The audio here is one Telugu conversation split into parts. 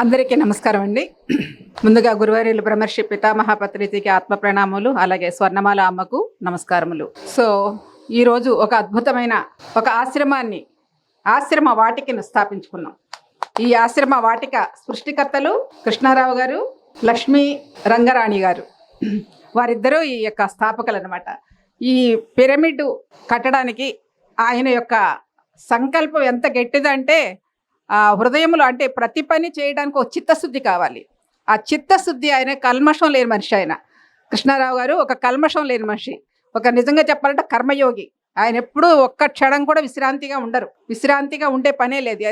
అందరికీ నమస్కారం అండి. ముందుగా గురువారీలు బ్రహ్మర్షి పితామహ పత్రితికి ఆత్మ ప్రణామాలు అలాగే స్వర్ణమాల అమ్మకు నమస్కారములు. సో ఈరోజు ఒక అద్భుతమైన ఒక ఆశ్రమాన్ని ఆశ్రమ వాటికను స్థాపించుకున్నాం. ఈ ఆశ్రమ వాటిక సృష్టికర్తలు కృష్ణారావు గారు లక్ష్మీ రంగరాణి గారు. వారిద్దరూ ఈ యొక్క స్థాపకులు అనమాట ఈ పిరమిడ్ కట్టడానికి ఆయన యొక్క సంకల్పం ఎంత గట్టిదంటే హృదయంలో అంటే ప్రతి పని చేయడానికి ఒక చిత్తశుద్ధి కావాలి. ఆ చిత్తశుద్ధి ఆయన కల్మషం లేని మనిషి ఆయన. కృష్ణారావు గారు ఒక కల్మషం లేని మనిషి. ఒక నిజంగా చెప్పాలంటే కర్మయోగి. ఆయన ఎప్పుడూ ఒక్క క్షణం కూడా విశ్రాంతిగా ఉండరు. విశ్రాంతిగా ఉండే పనే లేదు.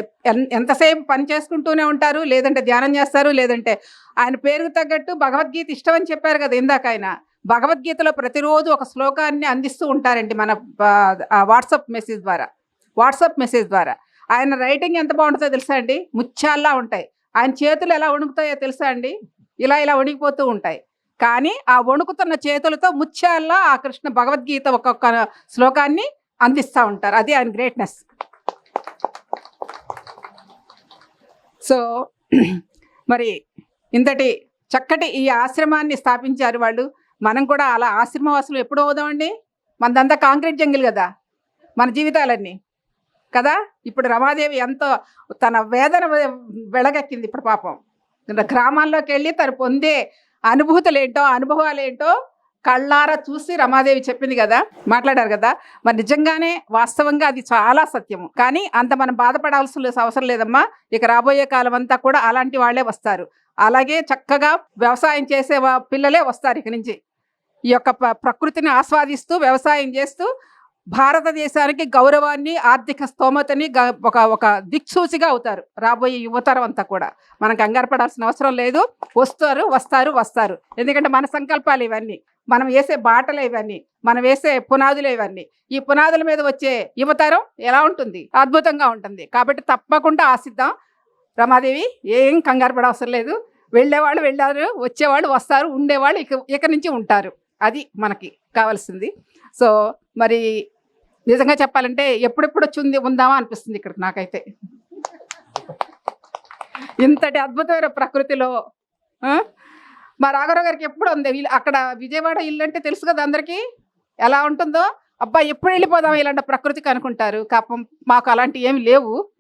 ఎంతసేపు పని చేసుకుంటూనే ఉంటారు లేదంటే ధ్యానం చేస్తారు లేదంటే ఆయన పేరుకు తగ్గట్టు భగవద్గీత ఇష్టం అని చెప్పారు కదా ఇందాక ఆయన. భగవద్గీతలో ప్రతిరోజు ఒక శ్లోకాన్ని అందిస్తూ ఉంటారండి మన వాట్సాప్ మెసేజ్ ద్వారా. వాట్సాప్ మెసేజ్ ద్వారా. ఆయన రైటింగ్ ఎంత బాగుంటుందో తెలుసా అండి? ముత్యాల్లా ఉంటాయి. ఆయన చేతులు ఎలా వణుకుతాయో తెలుసా అండి? ఇలా ఇలా వణికిపోతూ ఉంటాయి. కానీ ఆ వణుకుతున్న చేతులతో ముత్యాల్లా ఆ కృష్ణ భగవద్గీత ఒక్కొక్క శ్లోకాన్ని అందిస్తూ ఉంటారు. అది ఆయన గ్రేట్నెస్ సో మరి ఇంతటి చక్కటి ఈ ఆశ్రమాన్ని స్థాపించారు వాళ్ళు. మనం కూడా అలా ఆశ్రమవాసులు ఎప్పుడు అవుదామండి? మనదంతా కాంక్రీట్ జంగిల్ కదా? మన జీవితాలన్నీ. కదా? ఇప్పుడు రమాదేవి ఎంతో తన వేదన వె- ఇప్పుడు పాపం. గ్రామాల్లోకి వెళ్ళి తను పొందే అనుభూతులు ఏంటో అనుభవాలు ఏంటో కళ్ళారా చూసి రమాదేవి చెప్పింది కదా? మాట్లాడారు కదా? మరి నిజంగానే వాస్తవంగా అది చాలా సత్యము. కానీ అంత మనం బాధపడాల్సిన అవసరం లేదమ్మా. ఇక రాబోయే కాలం అంతా కూడా అలాంటి వాళ్ళే వస్తారు. అలాగే చక్కగా వ్యవసాయం చేసే వా- పిల్లలే వస్తారు ఇక నుంచి. ఈ యొక్క ప్రకృతిని ఆస్వాదిస్తూ వ్యవసాయం చేస్తూ భారతదేశానికి గౌరవాన్ని ఆర్థిక స్తోమతని గ- ఒక ఒక దిక్సూచిగా అవుతారు రాబోయే యువతరం అంతా కూడా. మనం కంగారు పడాల్సిన అవసరం లేదు. వస్తారు వస్తారు వస్తారు. ఎందుకంటే మన సంకల్పాలు ఇవన్నీ. మనం వేసే బాటలు ఇవన్నీ. మనం వేసే పునాదులు ఇవన్నీ. ఈ పునాదుల మీద వచ్చే యువతరం ఎలా ఉంటుంది? అద్భుతంగా ఉంటుంది. కాబట్టి తప్పకుండా ఆశిద్దాం. రమాదేవి ఏం కంగారు పడవసరం లేదు. వెళ్ళేవాళ్ళు వెళ్ళారు వచ్చేవాళ్ళు వస్తారు ఉండేవాళ్ళు ఇక ఇక నుంచి ఉంటారు. అది మనకి కావాల్సింది. సో మరి నిజంగా చెప్పాలంటే ఎప్పుడెప్పుడు వచ్చింది ఉందామా అనిపిస్తుంది ఇక్కడ నాకైతే. ఇంతటి అద్భుతమైన ప్రకృతిలో మా రాఘరావు గారికి ఎప్పుడు ఉంది అక్కడ విజయవాడ ఇల్లు అంటే తెలుసు కదా అందరికీ? ఎలా ఉంటుందో? అబ్బా ఎప్పుడు వెళ్ళిపోదాం ఇలాంటి ప్రకృతికి అనుకుంటారు. కాపం మాకు అలాంటివి ఏమి లేవు.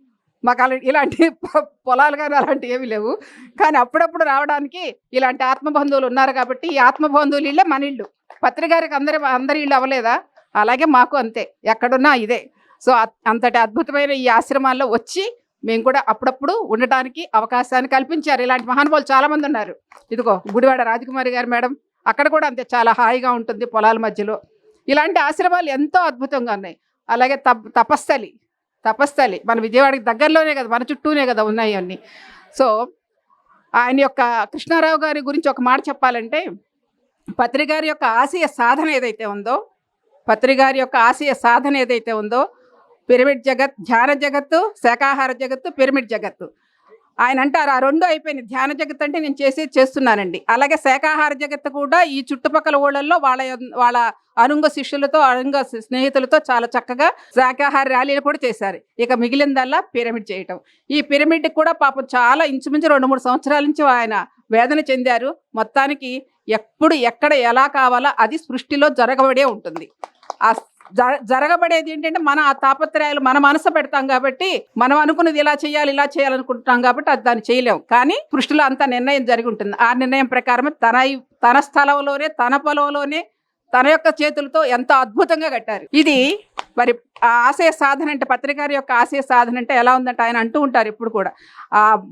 మాకు అలా ఇలాంటి పొ- పొలాలు కానీ అలాంటివి ఏమి లేవు. కానీ అప్పుడప్పుడు రావడానికి ఇలాంటి ఆత్మబంధువులు ఉన్నారు కాబట్టి ఈ ఆత్మబంధువులు ఇళ్ళే మన ఇల్లు పత్రికారికి అందరి అందరి ఇళ్ళు అవ్వలేదా? అలాగే మాకు అంతే ఎక్కడున్నా ఇదే. సో అంతటి అద్భుతమైన ఈ ఆశ్రమాల్లో వచ్చి మేము కూడా అప్పుడప్పుడు ఉండటానికి అవకాశాన్ని కల్పించారు. ఇలాంటి మహానుభావులు చాలామంది ఉన్నారు. ఇదిగో గుడివాడ రాజకుమారి గారు మేడం అక్కడ కూడా అంతే చాలా హాయిగా ఉంటుంది పొలాల మధ్యలో. ఇలాంటి ఆశ్రమాలు ఎంతో అద్భుతంగా ఉన్నాయి. అలాగే తప్ తపస్థలి తపస్థలి మన విజయవాడకి దగ్గరలోనే కదా మన చుట్టూనే కదా ఉన్నాయి అన్నీ. సో ఆయన యొక్క కృష్ణారావు గారి గురించి ఒక మాట చెప్పాలంటే పత్రికారి యొక్క ఆశయ సాధన ఏదైతే ఉందో పత్రి గారి యొక్క ఆశయ సాధన ఏదైతే ఉందో పిరమిడ్ జగత్ ధ్యాన జగత్తు శాకాహార జగత్తు పిరమిడ్ జగత్తు. ఆయన అంటారు ఆ రెండు అయిపోయింది ధ్యాన జగత్ అంటే నేను చేసేది చేస్తున్నానండి. అలాగే శాకాహార జగత్తు కూడా ఈ చుట్టుపక్కల ఊళ్ళల్లో వాళ్ళ వాళ్ళ అనుంగ శిష్యులతో అనుంగ స్నేహితులతో చాలా చక్కగా శాకాహార ర్యాలీలు కూడా చేశారు. ఇక మిగిలిందల్లా పిరమిడ్ చేయటం. ఈ పిరమిడ్ కూడా పాపం చాలా ఇంచుమించు రెండు మూడు సంవత్సరాల నుంచి ఆయన వేదన చెందారు. మొత్తానికి ఎప్పుడు ఎక్కడ ఎలా కావాలో అది సృష్టిలో జరగబడే ఉంటుంది. ఆ జ- జరగబడేది ఏంటంటే మన ఆ తాపత్రయాలు మన మనసు పెడతాం కాబట్టి మనం అనుకున్నది ఇలా చేయాలి ఇలా చేయాలనుకుంటున్నాం కాబట్టి అది దాన్ని చేయలేం. కానీ కృష్ణులో అంత నిర్ణయం జరిగి ఉంటుంది. ఆ నిర్ణయం ప్రకారం తన తన స్థలంలోనే తన పొలంలోనే తన యొక్క చేతులతో ఎంతో అద్భుతంగా కట్టారు. ఇది మరి ఆ ఆశయ సాధన అంటే పత్రికారి యొక్క ఆశయ సాధన అంటే ఎలా ఉందంటే ఆయన అంటూ ఉంటారు ఇప్పుడు కూడా. ఆ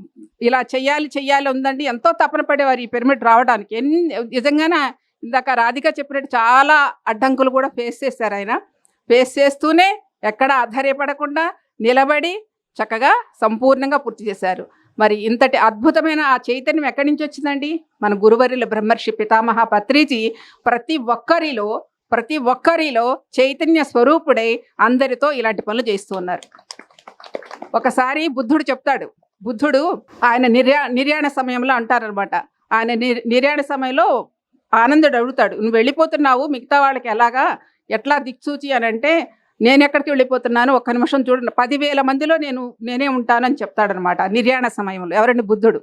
ఇలా చెయ్యాలి చెయ్యాలి ఉందండి. ఎంతో తపన పడేవారు ఈ పిరమిడ్ రావడానికి. ఎన్ని నిజంగానే ఇందాక రాధిక చెప్పినట్టు చాలా అడ్డంకులు కూడా ఫేస్ చేశారు ఆయన. ఫేస్ చేస్తూనే ఎక్కడ ఆధారపడకుండా నిలబడి చక్కగా సంపూర్ణంగా పూర్తి చేశారు. మరి ఇంతటి అద్భుతమైన ఆ చైతన్యం ఎక్కడి నుంచి వచ్చిందండి? మన గురువర్యుల బ్రహ్మర్షి పితామహ పత్రిజీ ప్రతి ఒక్కరిలో ప్రతి ఒక్కరిలో చైతన్య స్వరూపుడై అందరితో ఇలాంటి పనులు చేస్తూ ఉన్నారు. ఒకసారి బుద్ధుడు చెప్తాడు. బుద్ధుడు ఆయన నిర్యా నిర్యాణ సమయంలో అంటారనమాట ఆయన నిర్ నిర్యాణ సమయంలో ఆనందుడు అడుగుతాడు నువ్వు వెళ్ళిపోతున్నావు మిగతా వాళ్ళకి ఎలాగా? ఎట్లా దిక్సూచి అని అంటే నేను ఎక్కడికి వెళ్ళిపోతున్నాను? ఒక్క నిమిషం చూడండి. పదివేల మందిలో నేను నేనే ఉంటానని చెప్తాడనమాట నిర్యాణ సమయంలో. ఎవరండి బుద్ధుడు?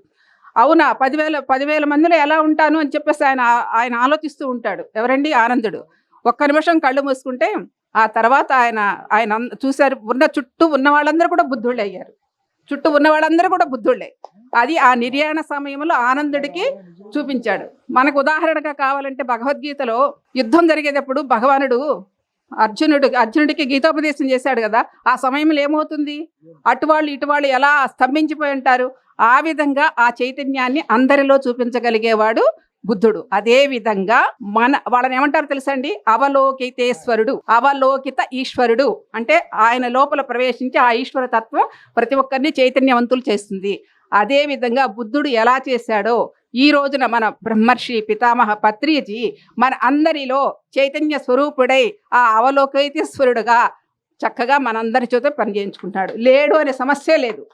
అవునా? పదివేల పదివేల మందిలో ఎలా ఉంటాను అని చెప్పేసి ఆయన ఆయన ఆలోచిస్తూ ఉంటాడు. ఎవరండి? ఆనందుడు. ఒక్క నిమిషం కళ్ళు మూసుకుంటే ఆ తర్వాత ఆయన ఆయన చూశారు. ఉన్న చుట్టూ ఉన్న వాళ్ళందరూ కూడా బుద్ధుళ్ళు అయ్యారు చుట్టూ ఉన్న వాళ్ళందరూ కూడా బుద్ధుళ్ళే. అది ఆ నిర్యాణ సమయంలో ఆనందుడికి చూపించాడు. మనకు ఉదాహరణగా కావాలంటే భగవద్గీతలో యుద్ధం జరిగేటప్పుడు భగవానుడు అర్జునుడు అర్జునుడికి గీతోపదేశం చేశాడు కదా ఆ సమయంలో ఏమవుతుంది? అటువాళ్ళు ఇటువాళ్ళు ఎలా స్తంభించిపోయి ఉంటారు? ఆ విధంగా ఆ చైతన్యాన్ని అందరిలో చూపించగలిగేవాడు బుద్ధుడు. అదే విధంగా మన వాళ్ళని ఏమంటారు తెలుసండి? అవలోకితేశ్వరుడు అవలోకిత ఈశ్వరుడు. అంటే ఆయన లోపల ప్రవేశించి ఆ ఈశ్వర తత్వం ప్రతి ఒక్కరిని చైతన్యవంతులు చేస్తుంది. అదేవిధంగా బుద్ధుడు ఎలా చేశాడో ఈ రోజున మన బ్రహ్మర్షి పితామహ పత్రిజీ మన అందరిలో చైతన్య స్వరూపుడై ఆ అవలోకైతేశ్వరుడుగా చక్కగా మనందరి చేత పని చేయించుకుంటాడు లేడు అనే సమస్య లేదు.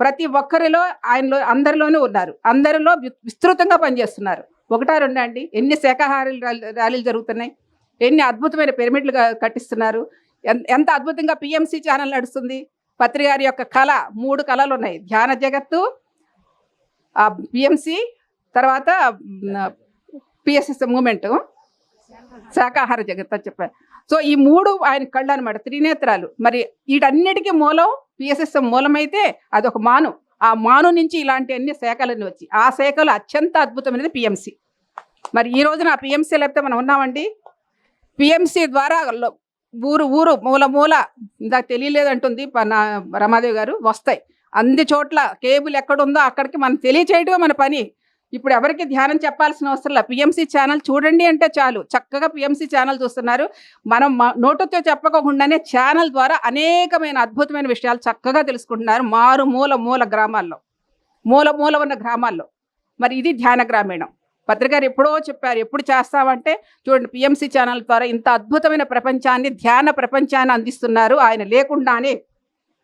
ప్రతి ఒక్కరిలో ఆయనలో అందరిలోనూ ఉన్నారు. అందరిలో విస్తృతంగా పనిచేస్తున్నారు. ఒకటా రెండు అండి? ఎన్ని శాఖాహారాలు ర్యాలీలు జరుగుతున్నాయి? ఎన్ని అద్భుతమైన పిరమిడ్లు కట్టిస్తున్నారు? ఎంత అద్భుతంగా పిఎంసీ ఛానల్ నడుస్తుంది? పత్రికారి యొక్క కళ మూడు కళలు ఉన్నాయి ధ్యాన జగత్తు బిఎంసి తర్వాత పిఎస్ఎస్ మూమెంట్ శాకాహార జగత్ అని చెప్పారు. సో ఈ మూడు ఆయన కళ్ళు అనమాట త్రినేత్రాలు. మరి వీటన్నిటికీ మూలం పిఎస్ఎస్ఎం మూలమైతే అదొక మాను. ఆ మాను నుంచి ఇలాంటి అన్ని శాఖలన్నీ వచ్చి ఆ శాఖలు అత్యంత అద్భుతమైనది పిఎంసి మరి ఈ రోజున ఆ పిఎంసీ లేకపోతే మనం ఉన్నామండి? పిఎంసీ ద్వారా ఊరు ఊరు మూల మూల. ఇందాక తెలియలేదంటుంది ప- నా రమాదేవి గారు. వస్తాయి. అన్ని చోట్ల కేబుల్ ఎక్కడుందో అక్కడికి మనం తెలియచేయటమే మన పని. ఇప్పుడు ఎవరికి ధ్యానం చెప్పాల్సిన అవసరం లేదు పిఎంసీ ఛానల్ చూడండి అంటే చాలు. చక్కగా పిఎంసీ ఛానల్ చూస్తున్నారు. మనం మ- నోటుతో చెప్పకుండానే ఛానల్ ద్వారా అనేకమైన అద్భుతమైన విషయాలు చక్కగా తెలుసుకుంటున్నారు మారు మూల మూల గ్రామాల్లో. మూల మూల ఉన్న గ్రామాల్లో. మరి ఇది ధ్యాన గ్రామీణం. పత్రికారు ఎప్పుడో చెప్పారు ఎప్పుడు చేస్తామంటే చూడండి పిఎంసి ఛానల్ ద్వారా ఇంత అద్భుతమైన ప్రపంచాన్ని ధ్యాన ప్రపంచాన్ని అందిస్తున్నారు. ఆయన లేకుండానే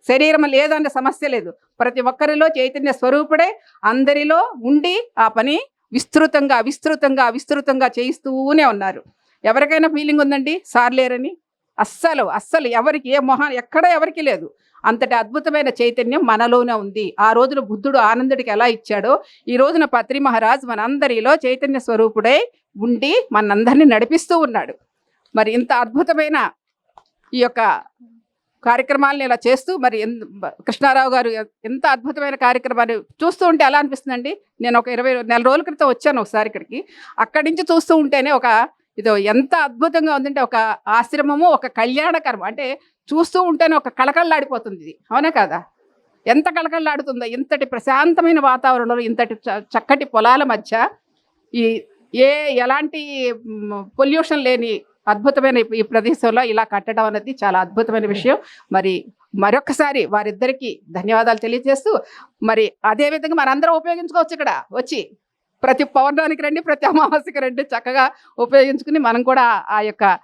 శరీరం లేదన్న సమస్య లేదు. ప్రతి ఒక్కరిలో చైతన్య స్వరూపుడే. అందరిలో ఉండి ఆ పని విస్తృతంగా విస్తృతంగా విస్తృతంగా చేయిస్తూనే ఉన్నారు. ఎవరికైనా ఫీలింగ్ ఉందండి? సార్ లేరని? అస్సలు అస్సలు ఎవరికి ఏ మొహం ఎక్కడ ఎవరికి లేదు. అంతటి అద్భుతమైన చైతన్యం మనలోనే ఉంది. ఆ రోజున బుద్ధుడు ఆనందుడికి ఎలా ఇచ్చాడో ఈ రోజున పత్రి మహారాజ్ మనందరిలో చైతన్య స్వరూపుడై ఉండి మనందరినీ నడిపిస్తూ ఉన్నాడు. మరి ఇంత అద్భుతమైన ఈ యొక్క కార్యక్రమాలను ఇలా చేస్తూ మరి కృష్ణారావు గారు ఎంత అద్భుతమైన కార్యక్రమాన్ని చూస్తూ ఉంటే ఎలా అనిపిస్తుందండి? నేను ఒక ఇరవై నెల రోజుల క్రితం వచ్చాను ఒకసారి ఇక్కడికి. అక్కడి నుంచి చూస్తూ ఉంటేనే ఒక ఇదో ఎంత అద్భుతంగా ఉందంటే ఒక ఆశ్రమము ఒక కళ్యాణకరం. అంటే చూస్తూ ఉంటేనే ఒక కళకళలాడిపోతుంది ఇది. అవునా కదా? ఎంత కళకళలాడుతుందో ఇంతటి ప్రశాంతమైన వాతావరణంలో ఇంతటి చ- చక్కటి పొలాల మధ్య ఈ ఏ ఎలాంటి పొల్యూషన్ లేని అద్భుతమైన ఈ- ప్రదేశంలో ఇలా కట్టడం అనేది చాలా అద్భుతమైన విషయం. మరి మరొకసారి వారిద్దరికీ ధన్యవాదాలు తెలియజేస్తూ మరి అదేవిధంగా మనందరం ఉపయోగించుకోవచ్చు ఇక్కడ. వచ్చి ప్రతి పౌర్ణానికి రండి ప్రతి అమావాస్యకి రండి చక్కగా ఉపయోగించుకుని మనం కూడా ఆ యొక్క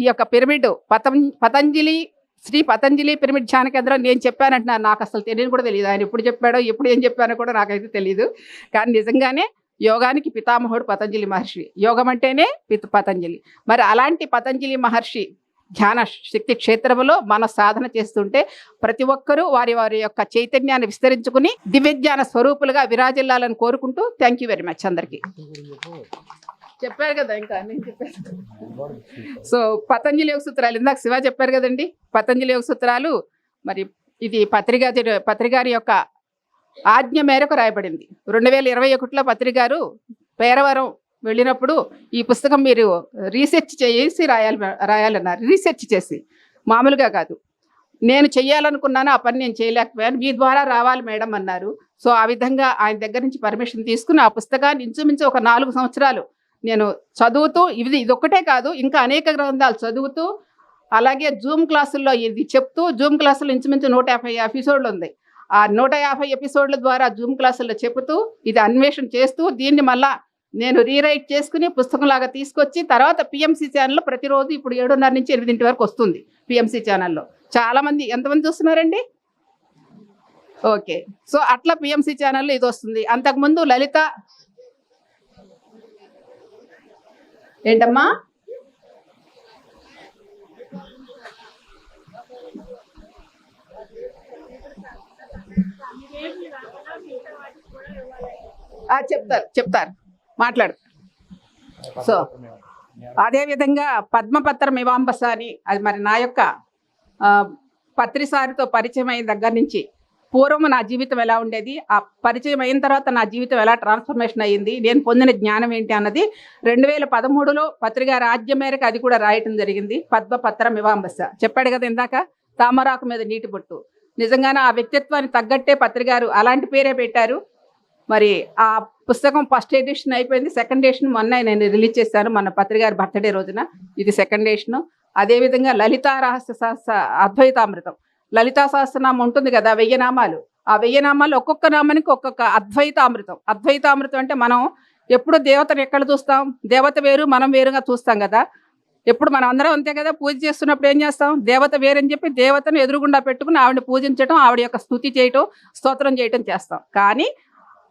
ఈ యొక్క పిరమిడ్ పతం పతంజలి శ్రీ పతంజలి పిరమిడ్ ధ్యాన కేంద్రం నేను చెప్పానంటున్నాను. నాకు అసలు తెలియదు కూడా తెలియదు. ఆయన ఎప్పుడు చెప్పాడో ఎప్పుడు ఏం చెప్పానో కూడా నాకైతే తెలియదు కానీ నిజంగానే యోగానికి పితామహుడు పతంజలి మహర్షి. యోగం అంటేనే పిత పతంజలి. మరి అలాంటి పతంజలి మహర్షి ధ్యాన శక్తి క్షేత్రంలో మన సాధన చేస్తుంటే ప్రతి ఒక్కరూ వారి వారి యొక్క చైతన్యాన్ని విస్తరించుకుని దివ్యజ్ఞాన స్వరూపులుగా విరాజిల్లాలని కోరుకుంటూ థ్యాంక్ యూ వెరీ మచ్ అందరికీ. చెప్పారు కదా ఇంకా నేను చెప్పాను సో పతంజలి యోగ సూత్రాలు ఇందాక శివ చెప్పారు కదండి పతంజలి యోగ సూత్రాలు మరి ఇది పత్రికా పత్రికారి యొక్క ఆజ్ఞ మేరకు రాయబడింది. రెండు వేల ఇరవై ఒకటిలో పత్రికారు పేరవరం వెళ్ళినప్పుడు ఈ పుస్తకం మీరు రీసెర్చ్ చేసి రాయాలి రాయాలన్నారు. రీసెర్చ్ చేసి మామూలుగా కాదు. నేను చేయాలనుకున్నాను ఆ పని నేను చేయలేకపోయాను. మీ ద్వారా రావాలి మేడం అన్నారు. సో ఆ విధంగా ఆయన దగ్గర నుంచి పర్మిషన్ తీసుకుని ఆ పుస్తకాన్ని ఇంచుమించు ఒక నాలుగు సంవత్సరాలు నేను చదువుతూ ఇది ఇదొక్కటే కాదు ఇంకా అనేక గ్రంథాలు చదువుతూ అలాగే జూమ్ క్లాసుల్లో ఇది చెప్తూ జూమ్ క్లాసులు ఇంచుమించు నూట యాభై ఎపిసోడ్లు ఉంది. ఆ నూట యాభై ఎపిసోడ్ల ద్వారా జూమ్ క్లాసుల్లో చెబుతూ ఇది అన్వేషణ చేస్తూ దీన్ని మళ్ళా నేను రీరైట్ చేసుకుని పుస్తకంలాగా తీసుకొచ్చి తర్వాత పిఎంసి ఛానల్లో ప్రతిరోజు ఇప్పుడు ఏడున్నర నుంచి ఎనిమిదింటి వరకు వస్తుంది పిఎంసీ ఛానల్లో. చాలామంది ఎంతమంది చూస్తున్నారండి? ఓకే. సో అట్లా పిఎంసీ ఛానల్లో ఇది వస్తుంది. అంతకుముందు లలిత ఏంటమ్మా? చెప్తారు చెప్తారు. మాట్లాడు. సో అదేవిధంగా పద్మపత్ర మివాంబస అని అది మరి నా యొక్క పత్రిసారితో పరిచయం అయిన దగ్గర నుంచి పూర్వం నా జీవితం ఎలా ఉండేది? ఆ పరిచయం అయిన తర్వాత నా జీవితం ఎలా ట్రాన్స్ఫర్మేషన్ అయ్యింది? నేను పొందిన జ్ఞానం ఏంటి అన్నది రెండు వేల పదమూడులో పత్రిక రాజ్యం మేరకు అది కూడా రాయటం జరిగింది. పద్మపత్రం ఇవాంబస చెప్పాడు కదా ఇందాక? తామరాకు మీద నీటి బొట్టు. నిజంగానే ఆ వ్యక్తిత్వాన్ని తగ్గట్టే పత్రికారు అలాంటి పేరే పెట్టారు. మరి ఆ పుస్తకం ఫస్ట్ ఎడిషన్ అయిపోయింది. సెకండ్ ఎడిషన్ మొన్న నేను రిలీజ్ చేశాను మన పత్రికారి బర్త్డే రోజున. ఇది సెకండ్ ఎడిషన్ అదేవిధంగా లలితా రహస్య సహస్ర అద్వైతామృతం. లలితా సహస్రనామం ఉంటుంది కదా వెయ్యి నామాలు. ఆ వెయ్యి నామాలు ఒక్కొక్క నామానికి ఒక్కొక్క అద్వైతామృతం. అద్వైతామృతం అంటే మనం ఎప్పుడు దేవతను ఎక్కడ చూస్తాం? దేవత వేరు మనం వేరుగా చూస్తాం కదా. ఎప్పుడు మనం అందరం అంతే కదా పూజ చేస్తున్నప్పుడు ఏం చేస్తాం? దేవత వేరని చెప్పి దేవతను ఎదురుగుండా పెట్టుకుని ఆవిడని పూజించడం ఆవిడ యొక్క స్థుతి చేయటం స్తోత్రం చేయటం చేస్తాం. కానీ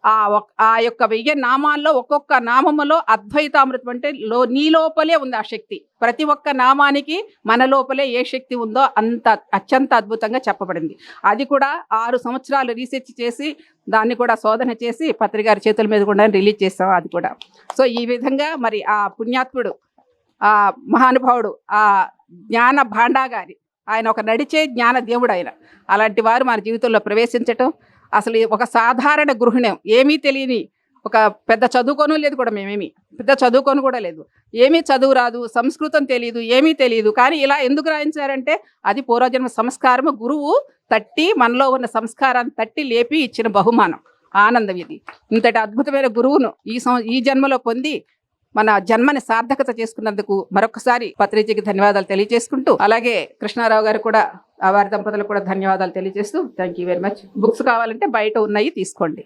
ఆ ఒక్- ఆ యొక్క వెయ్యి నామాల్లో ఒక్కొక్క నామములో అద్వైతామృతం అంటే లో నీ లోపలే ఉంది ఆ శక్తి. ప్రతి ఒక్క నామానికి మన లోపలే ఏ శక్తి ఉందో అంత అత్యంత అద్భుతంగా చెప్పబడింది. అది కూడా ఆరు సంవత్సరాలు రీసెర్చ్ చేసి దాన్ని కూడా శోధన చేసి పత్రికారి చేతుల మీద కూడా రిలీజ్ చేస్తాం అది కూడా. సో ఈ విధంగా మరి ఆ పుణ్యాత్ముడు ఆ మహానుభావుడు ఆ జ్ఞాన భాండాగారి ఆయన ఒక నడిచే జ్ఞాన దేవుడు ఆయన. అలాంటి వారు మన జీవితంలో ప్రవేశించటం అసలు ఒక సాధారణ గృహిణం ఏమీ తెలియని ఒక పెద్ద చదువుకోను లేదు కూడా మేమేమి. పెద్ద చదువుకోను కూడా లేదు. ఏమీ చదువు రాదు సంస్కృతం తెలియదు ఏమీ తెలియదు కానీ ఇలా ఎందుకు రాయించారంటే అది పూర్వజన్మ సంస్కారము. గురువు తట్టి మనలో ఉన్న సంస్కారాన్ని తట్టి లేపి ఇచ్చిన బహుమానం. ఆనందం ఇది. ఇంతటి అద్భుతమైన గురువును ఈ సం ఈ జన్మలో పొంది మన జన్మని సార్థకత చేసుకున్నందుకు మరొకసారి పత్రిజకి ధన్యవాదాలు తెలియజేసుకుంటూ అలాగే కృష్ణారావు గారు కూడా ఆ వారి దంపతులకు కూడా ధన్యవాదాలు తెలియజేస్తూ thank you very much books కావాలంటే బయట ఉన్నాయి తీసుకోండి.